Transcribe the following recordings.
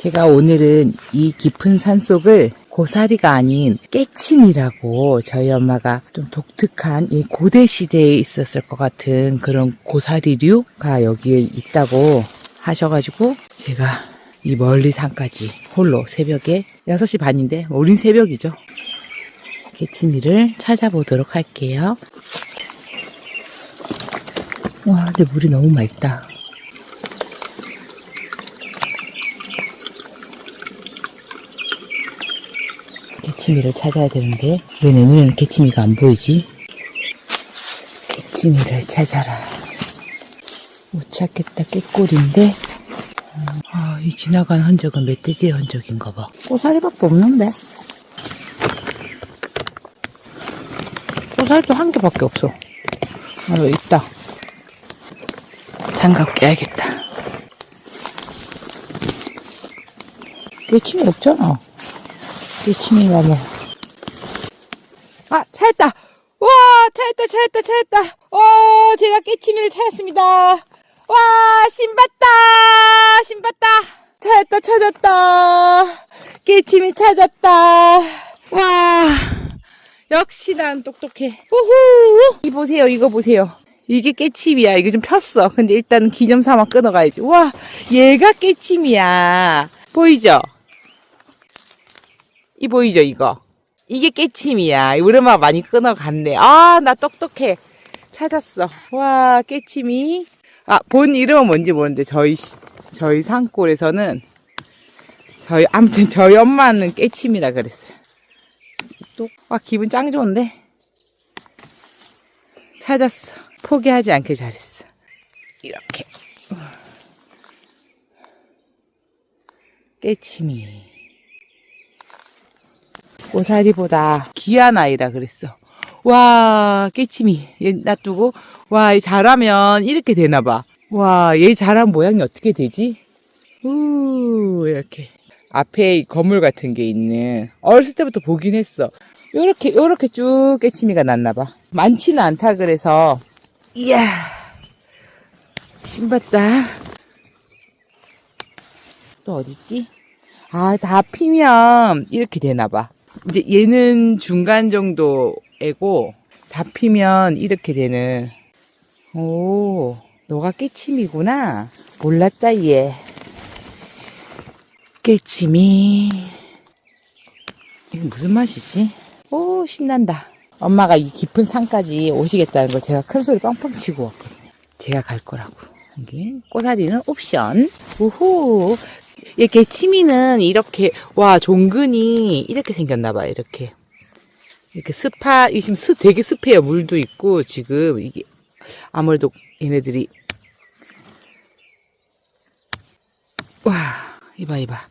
제가 오늘은 이 깊은 산속을 고사리가 아닌 깨침이라고 저희 엄마가 좀 독특한 이 고대 시대에 있었을 것 같은 그런 고사리류가 여기에 있다고 하셔가지고 제가 이 멀리 산까지 홀로 새벽에 6시 반인데 우린 새벽이죠. 깨치미를 찾아보도록 할게요. 와, 근데 물이 너무 맑다. 개치미를 찾아야 되는데 왜 내 눈에는 개치미가 안 보이지? 개치미를 찾아라. 못 찾겠다 깨꼬리인데 아, 이 지나간 흔적은 멧돼지의 흔적인가 봐. 꼬사리밖에 없는데. 꼬사리도 한 개밖에 없어. 아, 여기 있다. 장갑 껴야겠다. 깨침이 없잖아. 깨침이가 뭐. 아, 찾았다! 와, 찾았다, 찾았다, 찾았다! 어, 제가 깨치미를 찾았습니다. 와, 신봤다! 신봤다! 찾았다, 찾았다! 깨치미 찾았다! 와, 역시 난 똑똑해. 우후! 이 보세요, 이거 보세요. 이게 깨침이야. 이거 좀 폈어. 근데 일단 기념 삼아 끊어가야지. 와, 얘가 깨침이야. 보이죠? 이 보이죠, 이거? 이게 깨침이야. 우리 엄마 많이 끊어갔네. 아, 나 똑똑해. 찾았어. 와, 깨침이. 아, 본 이름은 뭔지 모르는데, 저희, 시- 저희 산골에서는, 저희, 아무튼 저희 엄마는 깨침이라 그랬어요. 또, 와, 기분 짱 좋은데? 찾았어. 포기하지 않게 잘했어. 이렇게. 깨침이. 고사리보다 귀한 아이라 그랬어. 와, 깨침이. 얘 놔두고, 와, 얘 잘하면 이렇게 되나봐. 와, 얘 잘한 모양이 어떻게 되지? 우, 이렇게. 앞에 이 거물 같은 게 있는, 어렸을 때부터 보긴 했어. 요렇게, 요렇게 쭉 깨치미가 났나봐. 많지는 않다 그래서, 이야, 신봤다. 또 어딨지? 아, 다 피면 이렇게 되나봐. 이제 얘는 중간 정도 애고, 다 피면 이렇게 되는. 오, 너가 깨침이구나. 몰랐다, 얘. 깨침이. 이게 무슨 맛이지? 오, 신난다. 엄마가 이 깊은 산까지 오시겠다는 걸 제가 큰 소리 빵빵 치고 왔거든요. 제가 갈 거라고. 이게 꼬사리는 옵션. 우후. 이렇게 치미는 이렇게 와 종근이 이렇게 생겼나 봐 이렇게. 이렇게 습하 이 지금 습 되게 습해요 물도 있고 지금 이게 아무래도 얘네들이. 와 이봐 이봐.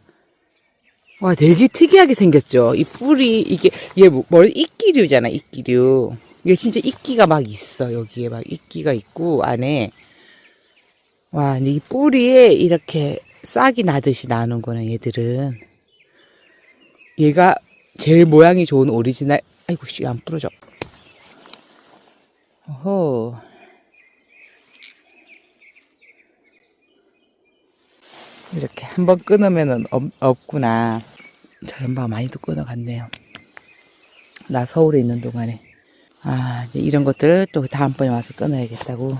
와 되게 특이하게 생겼죠? 이 뿔이 이게 얘 뭐- 머리 이끼류잖아 이끼류. 이게 진짜 이끼가 막 있어 여기에 막 이끼가 있고 안에. 와 이 뿌리에 이렇게 싹이 나듯이 나는구나 얘들은. 얘가 제일 모양이 좋은 오리지널 아이고 씨 안 부러져. 어허. 이렇게 한번 끊으면은 없, 없구나. 엄마가 많이도 끊어갔네요. 나 서울에 있는 동안에. 아 이제 이런 것들 또 다음번에 와서 끊어야겠다고.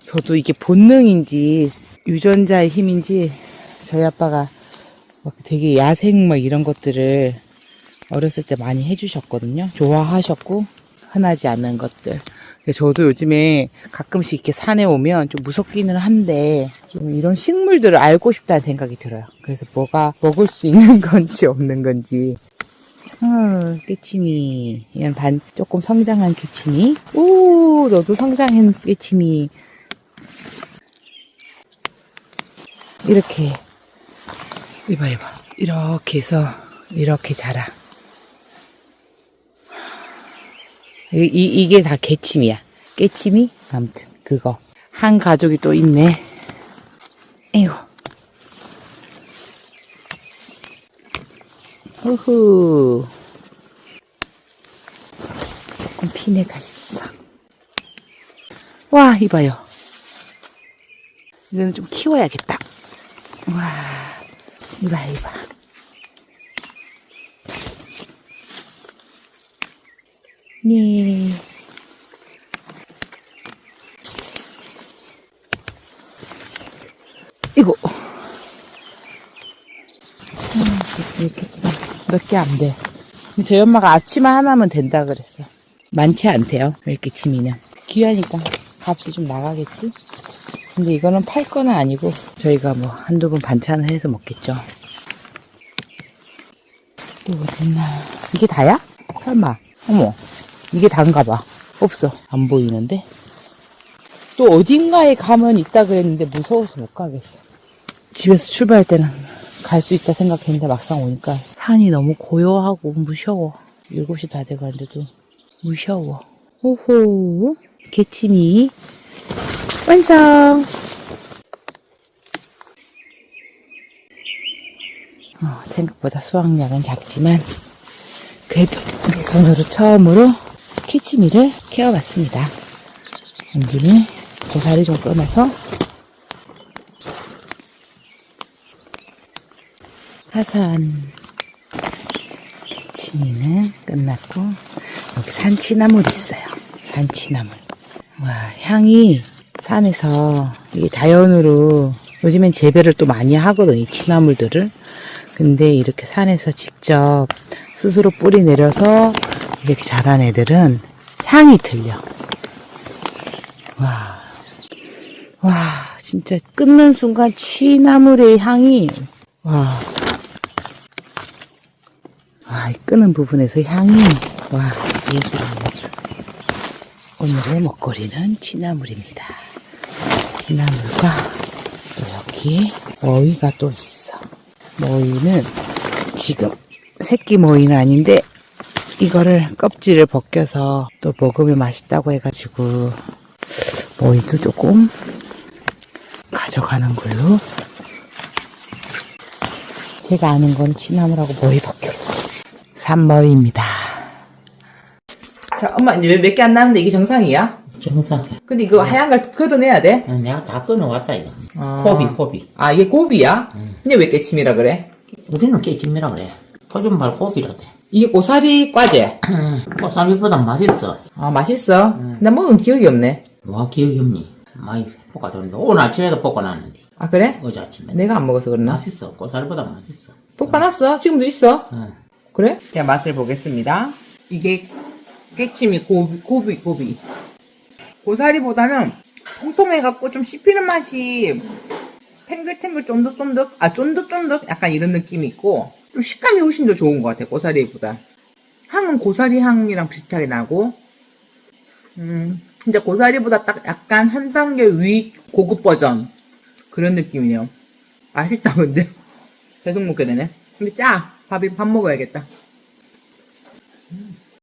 저도 이게 본능인지 유전자의 힘인지 저희 아빠가 막 되게 야생 뭐 이런 것들을 어렸을 때 많이 해주셨거든요. 좋아하셨고 흔하지 않은 것들. 저도 요즘에 가끔씩 이렇게 산에 오면 좀 무섭기는 한데 좀 이런 식물들을 알고 싶다는 생각이 들어요. 그래서 뭐가 먹을 수 있는 건지 없는 건지. 어, 깨치미. 이건 반 조금 성장한 깨치미. 오, 너도 성장한 깨치미. 이렇게 이봐 이봐 이렇게 해서 이렇게 자라. 이, 이, 이게 다 개침이야. 깨침이 아무튼 그거. 한 가족이 또 있네. 에이고 후후 조금 피내가 있어 와 이봐요. 이거는 좀 키워야겠다 와 이봐, 이봐. 네. 이거. 음, 이렇게 몇 개 안 돼. 저희 엄마가 앞치마 하나면 된다 그랬어. 많지 않대요. 이렇게 치미는. 귀하니까 값이 좀 나가겠지? 근데 이거는 팔 거는 아니고 저희가 뭐 한두 번 반찬을 해서 먹겠죠. 또 어딨나? 이게 다야? 설마. 어머. 이게 단가 봐. 없어. 안 보이는데? 또 어딘가에 가면 있다 그랬는데 무서워서 못 가겠어. 집에서 출발할 때는 갈 수 있다 생각했는데 막상 오니까 산이 너무 고요하고 무서워. 7시 다 돼가는데도 무서워. 호호. 개치미. 완성! 어, 생각보다 수확량은 작지만 그래도 내 손으로 처음으로 키치미를 키워봤습니다. 온 김에 고사리 좀 끊어서 화산 키치미는 끝났고 여기 산치나물 있어요. 산치나물. 와 향이 산에서 이게 자연으로 요즘엔 재배를 또 많이 하거든 이 취나물들을. 근데 이렇게 산에서 직접 스스로 뿌리 내려서 이렇게 자란 애들은 향이 틀려. 와, 와, 진짜 끊는 순간 취나물의 향이, 와, 와, 이 끄는 부분에서 향이, 와, 예술이야, 예술. 오늘의 먹거리는 취나물입니다. 취나물과 또 여기에 머위가 또 있어. 머위는 지금 새끼 머위는 아닌데 이거를 껍질을 벗겨서 또 먹으면 맛있다고 해가지고 머위도 조금 가져가는 걸로 제가 아는 건 취나물하고 머위밖에 없어요. 산머위입니다. 자, 엄마 왜몇개 안 나는데 이게 정상이야? 정상. 근데 이거 하얀 걸 걷어내야 돼? 어, 내가 다 끊어왔다, 이거. 아. 고비, 고비. 아, 이게 고비야? 근데 왜 깨침이라 그래? 우리는 깨짐이라 그래. 토준말 고비라 돼. 이게 고사리 과제. 꼬사비보다 맛있어. 아, 맛있어? 나 먹은 기억이 없네. 뭐 기억이 없니? 많이 볶아줬는데. 오늘 아침에도 볶아놨는데. 아, 그래? 어제 아침에. 내가 안 먹어서 그러나? 맛있어. 꼬사리보다 맛있어. 볶아놨어. 지금도 있어. 어. 그래? 자, 맛을 보겠습니다. 이게 깨침이 고비, 고비, 고비. 고사리보다는 통통해갖고 좀 씹히는 맛이 탱글탱글 쫀득쫀득, 아, 쫀득쫀득? 약간 이런 느낌이 있고, 좀 식감이 훨씬 더 좋은 것 같아, 고사리보다. 향은 고사리 향이랑 비슷하게 나고, 음, 근데 고사리보다 딱 약간 한 단계 위 고급 버전. 그런 느낌이네요. 맛있다, 근데. 계속 먹게 되네. 근데 짜. 밥이 밥 먹어야겠다.